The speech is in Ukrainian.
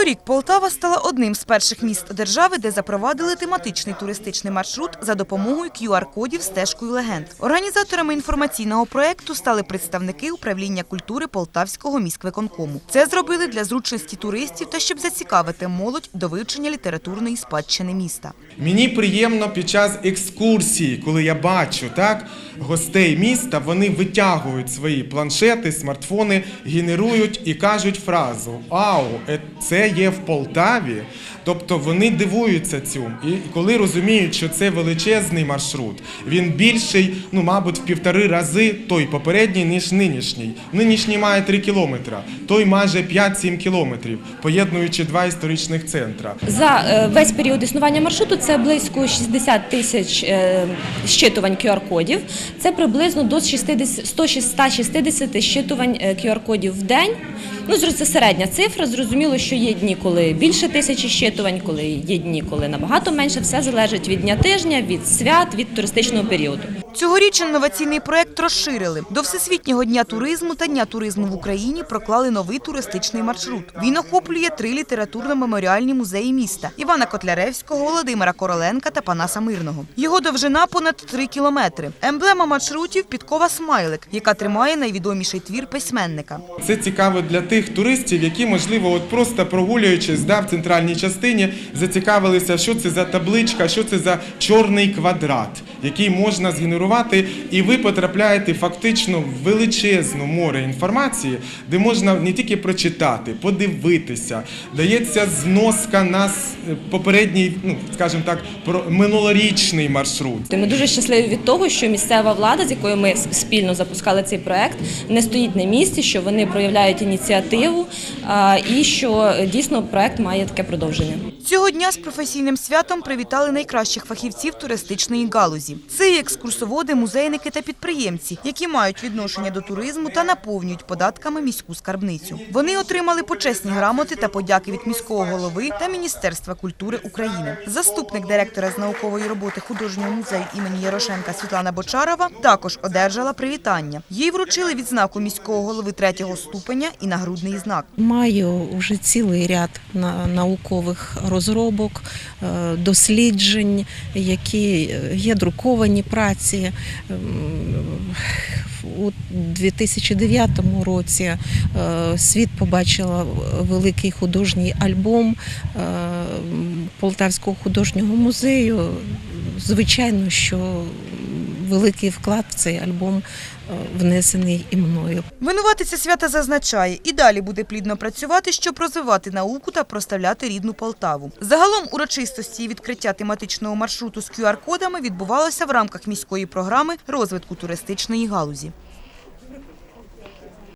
Торік Полтава стала одним з перших міст держави, де запровадили тематичний туристичний маршрут за допомогою QR-кодів стежкою легенд. Організаторами інформаційного проекту стали представники управління культури Полтавського міськвиконкому. Це зробили для зручності туристів та щоб зацікавити молодь до вивчення літературної спадщини міста. Мені приємно під час екскурсії, коли я бачу так гостей міста, вони витягують свої планшети, смартфони, генерують і кажуть фразу Ау, е, це є в Полтаві. Тобто вони дивуються цьому. І коли розуміють, що це величезний маршрут, він більший, ну мабуть, в півтори рази той попередній, ніж нинішній. Нинішній має 3 кілометра, той майже 5-7 кілометрів, поєднуючи два історичних центра. За е, весь період існування маршруту це близько 60 тисяч е, щитувань QR-кодів. Це приблизно до 60, 160 щитувань е, QR-кодів в день. Ну, це середня цифра. Зрозуміло, що є дні, коли більше тисячі щитувань, коли є дні, коли набагато менше. Все залежить від дня тижня, від свят, від туристичного періоду. Цьогоріч інноваційний проект розширили. До Всесвітнього дня туризму та Дня туризму в Україні проклали новий туристичний маршрут. Він охоплює три літературно-меморіальні музеї міста – Івана Котляревського, Володимира Короленка та Панаса Мирного. Його довжина понад три кілометри. Емблема маршрутів – підкова «Смайлик», яка тримає найвідоміший твір письменника. Це цікаво для тих туристів, які, можливо, от просто прогулюючись да, в центральній частині, зацікавилися, що це за табличка, що це за чорний квадрат, який можна згенерувати, і ви потрапляєте фактично в величезне море інформації, де можна не тільки прочитати, подивитися. Дається зноска на попередній, ну скажімо так, про минулорічний маршрут. Ми дуже щасливі від того, що місцева влада, з якою ми спільно запускали цей проект, не стоїть на місці, що вони проявляють ініціативу і що дійсно проект має таке продовження. Цього дня з професійним святом привітали найкращих фахівців туристичної галузі. Це і екскурсоводи, музейники та підприємці, які мають відношення до туризму та наповнюють податками міську скарбницю. Вони отримали почесні грамоти та подяки від міського голови та Міністерства культури України. Заступник директора з наукової роботи художнього музею імені Ярошенка Світлана Бочарова також одержала привітання. Їй вручили відзнаку міського голови третього ступеня і нагрудний знак. Маю вже цілий ряд на- наукових розробок, е, досліджень, які е, є друковані праці. Ем, У 2009 році е, світ побачила великий художній альбом е, Полтавського художнього музею. Звичайно, що великий вклад в цей альбом е, внесений і мною. Винуватиця свята зазначає, і далі буде плідно працювати, щоб розвивати науку та проставляти рідну Полтаву. Загалом урочистості і відкриття тематичного маршруту з QR-кодами відбувалося в рамках міської програми розвитку туристичної галузі.